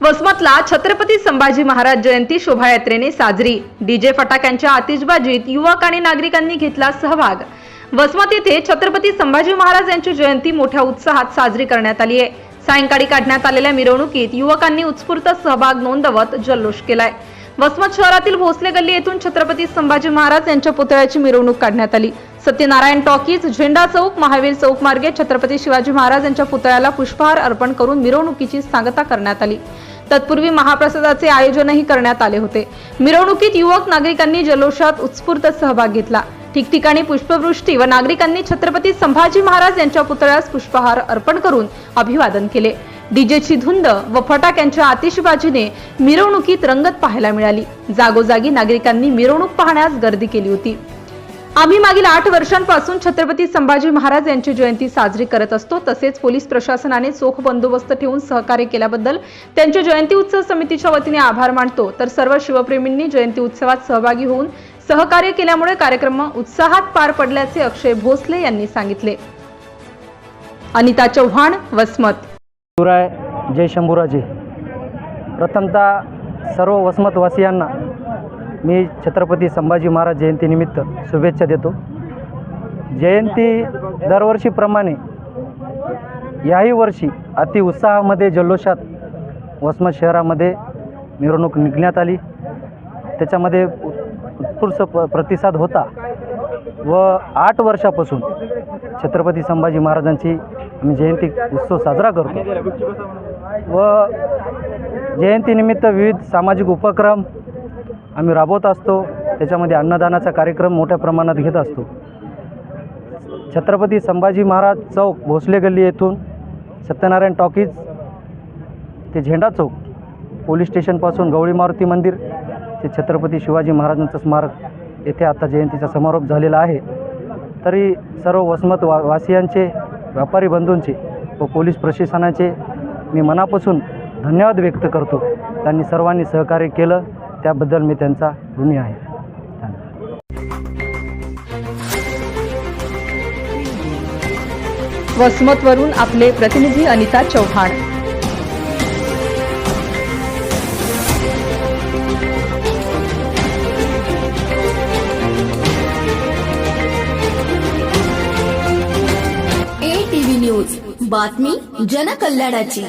वसमतला छत्रपती संभाजी महाराज जयंती शोभायात्रेने साजरी. डीजे फटाक्यांच्या आतिषबाजीत युवक आणि नागरिकांनी घेतला सहभाग. वसमत येथे छत्रपती संभाजी महाराज यांची जयंती मोठ्या उत्साहात साजरी करण्यात आली आहे. सायंकाळी काढण्यात आलेल्या मिरवणुकीत युवकांनी उत्स्फूर्त सहभाग नोंदवत जल्लोष केलाय. वसमत शहरातील भोसले गल्ली येथून छत्रपती संभाजी महाराज यांच्या पुतळ्याची मिरवणूक काढण्यात आली. सत्यनारायण टॉकीज झेंडा चौक महावीर चौक मार्गे छत्रपती शिवाजी महाराज यांच्या पुतळ्याला पुष्पहार अर्पण करून मिरवणुकीची सांगता करण्यात आली. तत्पूर्वी महाप्रसादाचे आयोजनही करण्यात आले होते. मिरवणुकीत युवक नागरिकांनी जल्लोषात उत्स्फूर्त सहभाग घेतला. ठिकठिकाणी पुष्पवृष्टी व नागरिकांनी छत्रपती संभाजी महाराज यांच्या पुतळ्यास पुष्पहार अर्पण करून अभिवादन केले. डीजेची धुंद व फटाक्यांच्या आतिषबाजीने मिरवणुकीत रंगत पाहायला मिळाली. जागोजागी नागरिकांनी मिरवणूक पाहण्यास गर्दी केली होती. आम्ही मागील आठ वर्षांपासून छत्रपती संभाजी महाराज यांची जयंती साजरी करत असतो. तसेच पोलीस प्रशासनाने चोख बंदोबस्त ठेवून सहकार्य केल्याबद्दल त्यांच्या जयंती उत्सव समितीच्या वतीने आभार मानतो. तर सर्व शिवप्रेमींनी जयंती उत्सवात सहभागी होऊन सहकार्य केल्यामुळे कार्यक्रम उत्साहात पार पडल्याचे अक्षय भोसले यांनी सांगितले. अनिता चव्हाण वसमत. जय शंभूराजे. प्रथमतः सर्व वसमतवासियांना मी छत्रपती संभाजी महाराज जयंतीनिमित्त शुभेच्छा देतो. जयंती दरवर्षीप्रमाणे याही वर्षी अति उत्साहामध्ये जल्लोषात वसमत शहरामध्ये मिरवणूक निघण्यात आली. त्याच्यामध्ये उत्कृष्ट प प्रतिसाद होता व आठ वर्षापासून छत्रपती संभाजी महाराजांची आम्ही जयंती उत्सव साजरा करतो. व जयंतीनिमित्त विविध सामाजिक उपक्रम आम्ही राबवत असतो. त्याच्यामध्ये अन्नदानाचा कार्यक्रम मोठ्या प्रमाणात घेत असतो. छत्रपती संभाजी महाराज चौक भोसले गल्ली येथून सत्यनारायण टॉकीज ते झेंडा चौक पोलीस स्टेशनपासून गवळी मारुती मंदिर ते छत्रपती शिवाजी महाराजांचं स्मारक येथे आता जयंतीचा समारोप झालेला आहे. तरी सर्व वसमत वा वासियांचे व्यापारी बंधूंचे व पोलीस प्रशासनाचे मी मनापासून धन्यवाद व्यक्त करतो. त्यांनी सर्वांनी सहकार्य केलं. त्याबद्दल मी त्यांचा ऋणी आहे. वसमतवरून आपले प्रतिनिधी Anita Chavan A TV news बातमी जनकल्याणाची.